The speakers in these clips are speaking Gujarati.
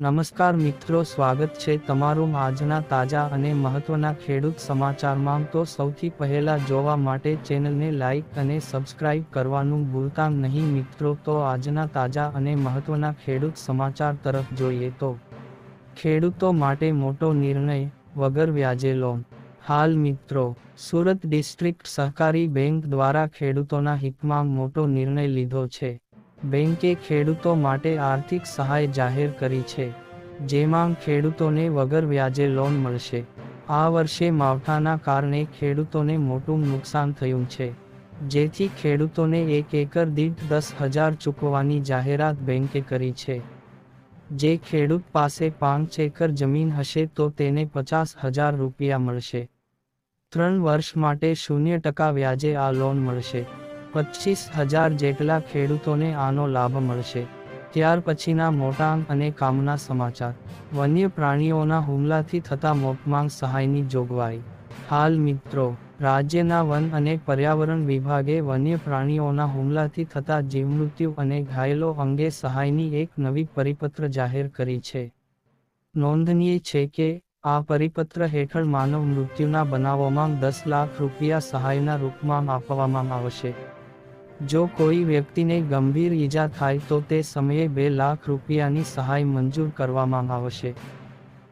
નમસ્કાર મિત્રો, સ્વાગત છે તમારું આજના તાજા અને મહત્વના ખેડૂત સમાચારમાં. તો સૌથી પહેલા જોવા માટે ચેનલને લાઇક અને સબસ્ક્રાઇબ કરવાનું ભૂલતા નહીં મિત્રો. તો આજના તાજા અને મહત્વના ખેડૂત સમાચાર તરફ જોઈએ તો. ખેડૂતો માટે મોટો નિર્ણય વગર વ્યાજે લોન હાલ મિત્રો, સુરત ડિસ્ટ્રિક્ટ સહકારી બેંક દ્વારા ખેડૂતોના હિતમાં મોટો નિર્ણય લીધો છે. બેંકે ખેડૂતો માટે આર્થિક સહાય જાહેર કરી છે, જેમાં ખેડૂતોને વગર વ્યાજે લોન મળશે. આ વર્ષે માવઠાના કારણે ખેડૂતોને મોટું નુકસાન થયું છે, જેથી ખેડૂતોને એક એકર દીઠ દસ હજાર ચૂકવવાની જાહેરાત બેંકે કરી છે. જે ખેડૂત પાસે પાંચ એકર જમીન હશે તો તેને પચાસ હજાર રૂપિયા મળશે. ત્રણ વર્ષ માટે શૂન્ય ટકા વ્યાજે આ લોન મળશે. પચીસ હજાર જેટલા ખેડૂતોને આનો લાભ મળશે. ત્યાર પછીના મોટા અને કામના સમાચાર. વન્ય પ્રાણીઓના હુમલાથી થતા મોકમાંગ સહાયની જોગવાઈ. હાલ મિત્રો, રાજ્યના વન અને પર્યાવરણ વિભાગે વન્ય પ્રાણીઓના હુમલાથી થતા જીવમૃત્યુ અને ઘાયલો અંગે સહાયની એક નવી પરિપત્ર જાહેર કરી છે. નોંધનીય છે કે, આ પરિપત્ર હેઠળ માનવ મૃત્યુના બનાવોમાં દસ લાખ રૂપિયા સહાયના રૂપમાં આપવામાં આવશે. જો કોઈ વ્યક્તિને ગંભીર ઈજા થાય તો તે સમયે બે લાખ રૂપિયાની સહાય મંજૂર કરવામાં આવશે.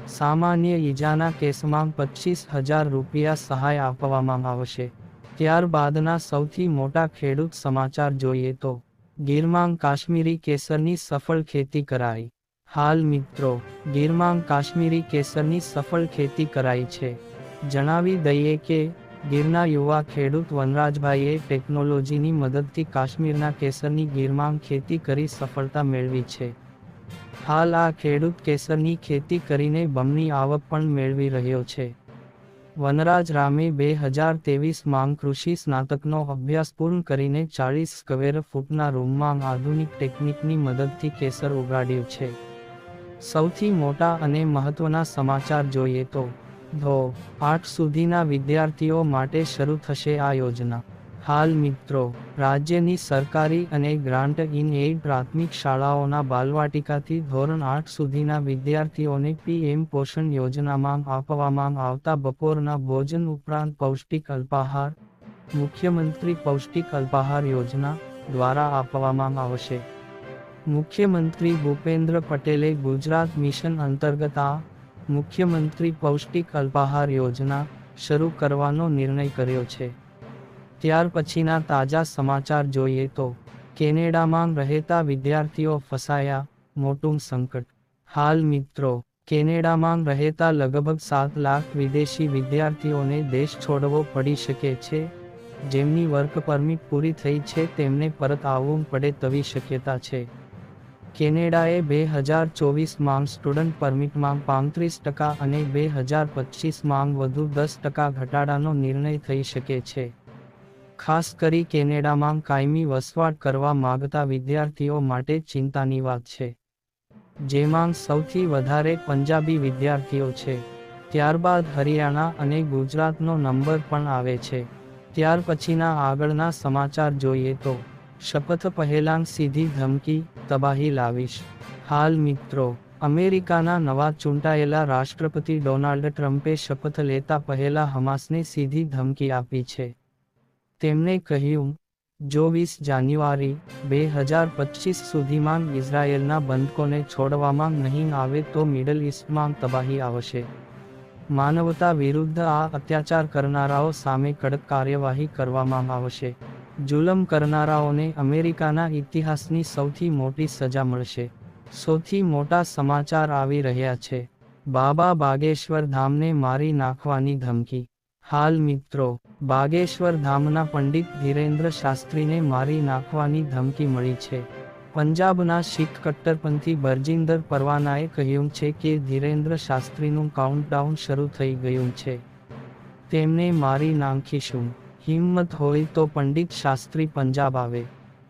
સામાન્ય ઈજાના કેસમાં પચીસ હજાર રૂપિયા સહાય આપવામાં આવશે. ત્યારબાદના સૌથી મોટા ખેડૂત સમાચાર જોઈએ તો ગીરમાં કાશ્મીરી કેસરની સફળ ખેતી કરાઈ. હાલ મિત્રો ગીરમાં કાશ્મીરી કેસરની સફળ ખેતી કરાઈ છે. જણાવી દઈએ કે ગીરના યુવા ખેડૂત વનરાજભાઈએ ટેકનોલોજીની મદદથી કાશ્મીરના કેસરની ગીરમાં ખેતી કરી સફળતા મેળવી છે. હાલ આ ખેડૂત કેસરની ખેતી કરીને બમણી આવક પણ મેળવી રહ્યો છે. વનરાજ રામે બે હજાર તેવીસમાં કૃષિ સ્નાતકનો અભ્યાસ પૂર્ણ કરીને ચાળીસ સ્ક્વેર ફૂટના રૂમમાં આધુનિક ટેકનિકની મદદથી કેસર ઉગાડ્યું છે. સૌથી મોટા અને મહત્વના સમાચાર જોઈએ તો ધો આઠ સુધીના વિદ્યાર્થીઓ માટે શરૂ થશે આ યોજના. હાલ મિત્રો, રાજ્યની સરકારી અને ગ્રાન્ટ ઇન એઇડ પ્રાથમિક શાળાઓના બાલવાટિકાથી ધોરણ આઠ સુધીના વિદ્યાર્થીઓને પીએમ પોષણ યોજનામાં આપવામાં આવતા બપોરના ભોજન ઉપરાંત પૌષ્ટિક અલ્પાહાર, મુખ્યમંત્રી પૌષ્ટિક અલ્પાહાર યોજના દ્વારા આપવામાં આવશે. મુખ્યમંત્રી ભૂપેન્દ્ર પટેલે ગુજરાત મિશન અંતર્ગત આ મુખ્યમંત્રી પૌષ્ટિક અલ્પાહાર યોજના શરૂ કરવાનો નિર્ણય કર્યો છે. ત્યાર પછીના તાજા સમાચાર જોઈએ તો કેનેડામાં રહેતા વિદ્યાર્થીઓ ફસાયા, મોટું સંકટ. હાલ મિત્રો, કેનેડામાં રહેતા લગભગ સાત લાખ વિદેશી વિદ્યાર્થીઓને દેશ છોડવો પડી શકે છે. જેમની વર્ક પરમિટ પૂરી થઈ છે તેમને પરત આવવું પડે તેવી શક્યતા છે. કેનેડાએ બે હજાર ચોવીસમાં સ્ટુડન્ટ પરમિટમાં પાંત્રીસ ટકા અને બે હજાર પચીસમાં વધુ દસ ટકા ઘટાડાનો નિર્ણય થઈ શકે છે. ખાસ કરી કેનેડામાં કાયમી વસવાટ કરવા માગતા વિદ્યાર્થીઓ માટે ચિંતાની વાત છે. જેમાં સૌથી વધારે પંજાબી વિદ્યાર્થીઓ છે. ત્યારબાદ હરિયાણા અને ગુજરાતનો નંબર પણ આવે છે. ત્યાર પછીના આગળના સમાચાર જોઈએ તો શપથ પહેલાં સીધી ધમકી, તબાહી લાવીશ. હાલ મિત્રો, અમેરિકાના નવા ચૂંટાયેલા રાષ્ટ્રપતિ ડોનાલ્ડ ટ્રમ્પે શપથ લેતા પહેલા હમાસને સીધી ધમકી આપી છે. તેમણે કહ્યું જો વીસ જાન્યુઆરી, બે હજાર પચીસ સુધીમાં ઇઝરાયેલના બંધકોને છોડવામાં નહીં આવે તો મિડલ ઇસ્ટમાં તબાહી આવશે. માનવતા વિરુદ્ધ આ અત્યાચાર કરનારાઓ સામે કડક કાર્યવાહી કરવામાં આવશે. જુલમ કરનારાઓને અમેરિકાના ઇતિહાસની સૌથી મોટી સજા મળશે. સૌથી મોટા સમાચાર આવી રહ્યા છે. બાબા બાગેશ્વર ધામને મારી નાખવાની ધમકી. હાલ મિત્રો, બાગેશ્વર ધામના પંડિત ધીરેન્દ્ર શાસ્ત્રીને મારી નાખવાની ધમકી મળી છે. પંજાબના શીખ કટ્ટરપંથી બરજિંદર પરવાનાએ કહ્યું છે કે ધીરેન્દ્ર શાસ્ત્રીનું કાઉન્ટડાઉન શરૂ થઈ ગયું છે. તેમને મારી નાખીશું. હિંમત હોય તો પંડિત શાસ્ત્રી પંજાબ આવે.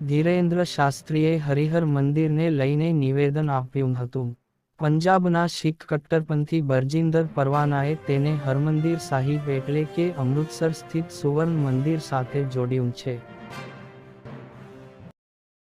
ધીરેન્દ્ર શાસ્ત્રીએ હરિહર મંદિરને લઈને નિવેદન આપ્યું હતું. પંજાબના શીખ કટ્ટરપંથી બરજિંદર પરવાનાએ તેને હરમંદિર સાહિબ એટલે કે અમૃતસર સ્થિત સુવર્ણ મંદિર સાથે જોડ્યું છે.